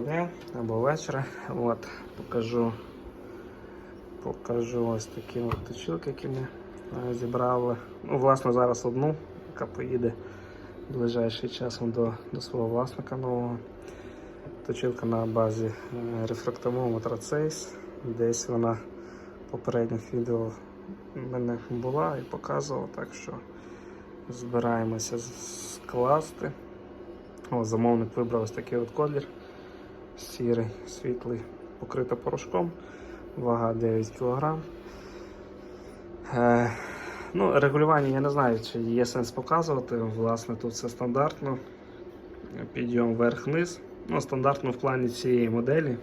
дня або вечора. От, покажу, покажу ось такі от які ми е, зібрали. Ну, власне, зараз одну, яка поїде ближайший часом до, до свого власника нового. Точилка на базі е, рефрактомометра Цейс. Десь вона в попередніх відео в мене була і показувала, так що збираємося скласти. О, замовник вибрав ось такий от колір. Сірий, світлий, покрита порошком, вага 9 кг. Е, ну, регулювання я не знаю, чи є сенс показувати. Власне, тут все стандартно. Підйом вверх-вниз. Ну, стандартно в плані цієї моделі.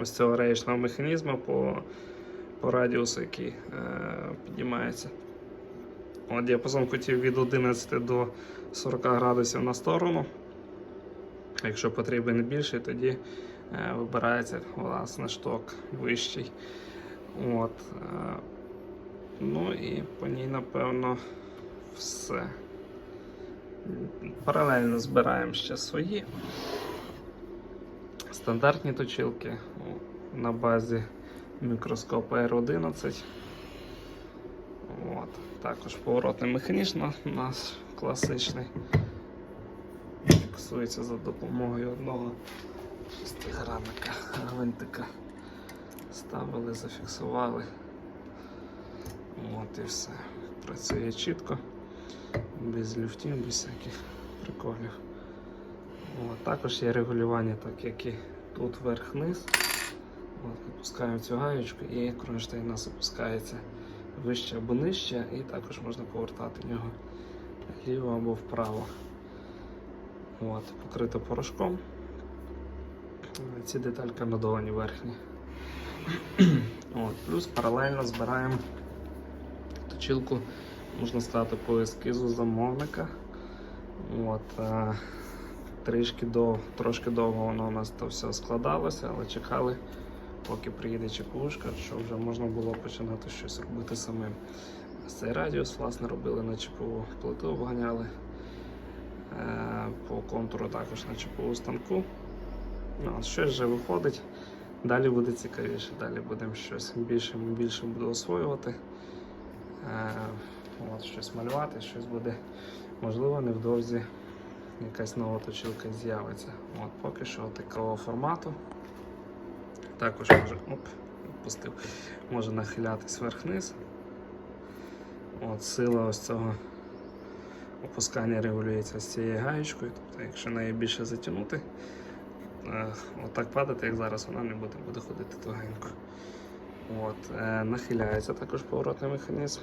Ось цього реєчного механізму по, по радіусу, який е, піднімається. От діапазон кутів від 11 до 40 градусів на сторону. Якщо потрібен більший, тоді е, вибирається власне шток вищий. От, е, ну і по ній, напевно, все. Паралельно збираємо ще свої стандартні точилки на базі мікроскопа R11. От. Також поворотний механізм у нас класичний. Фіксується за допомогою одного шестигранника гвинтика. Ставили, зафіксували. От і все. Працює чітко, без люфтів, без всяких приколів. От, також є регулювання, так як і тут вверх-вниз. Опускаємо цю гаєчку і кронштейн у нас опускається вище або нижче, і також можна повертати нього ліво або вправо. От, покрито порошком. Ці детальки надовані верхні. От, плюс паралельно збираємо точилку, можна сказати, по ескізу замовника. От, е, трішки дов, трошки довго воно у нас то все складалося, але чекали, поки приїде чекушка, щоб вже можна було починати щось робити самим. Цей радіус власне робили на чепову плиту, обганяли. Е, По контуру також на чепову станку. Ну, щось вже виходить. Далі буде цікавіше, далі будемо щось більше більше буду освоювати. Е, От, щось малювати, щось буде, можливо, невдовзі якась нова точилка з'явиться. От, поки що такого формату. Також може, оп, відпустив, може нахилятись вверх-вниз. Сила ось цього опускання регулюється з цією гаєчкою. Тобто, якщо неї більше затягнути, е, отак падати, як зараз, вона не буде, буде ходити тугенько. От, е, нахиляється також поворотний механізм.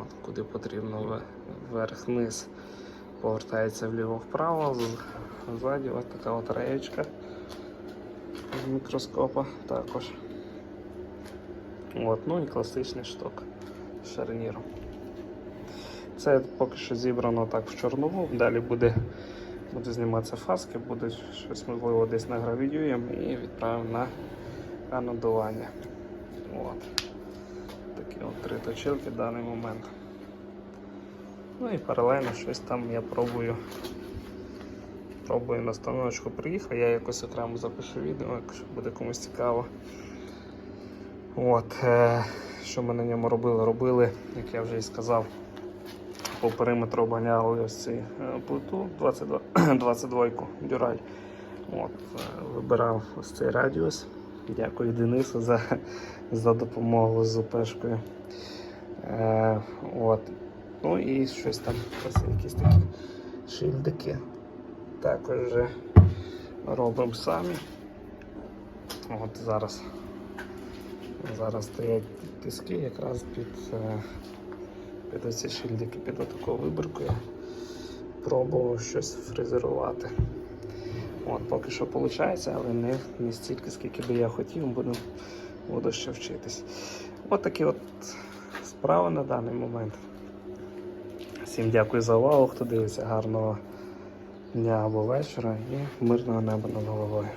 От, куди потрібно вверх-вниз повертається вліво-вправо, ззаді ось така от реєчка з мікроскопа також. От, ну і класичний шток з шарніром. Це поки що зібрано так в чорнову, далі буде, буде зніматися фаски, буде щось можливо десь награвідюємо і відправимо на анодування. От. Такі от три точилки в даний момент. Ну і паралельно щось там я пробую. Пробую на станочку приїхав, я якось окремо запишу відео, якщо буде комусь цікаво. От, е, що ми на ньому робили? Робили, як я вже і сказав, по периметру обганяли ось цю е, плиту 22, 22 дюраль. От, е, вибирав ось цей радіус. Дякую Денису за, за допомогу з упешкою. Е, от. Ну і щось там, ось якісь такі шильдики. Також вже робимо самі. От зараз, зараз стоять тиски якраз під, е, під оці шильдики, під таку вибірку. Я пробував щось фрезерувати. От, поки що виходить, але не, не стільки, скільки би я хотів, буду, буду ще вчитись. От такі от справи на даний момент. Всім дякую за увагу, хто дивиться гарного дня або вечора і мирного неба над головою.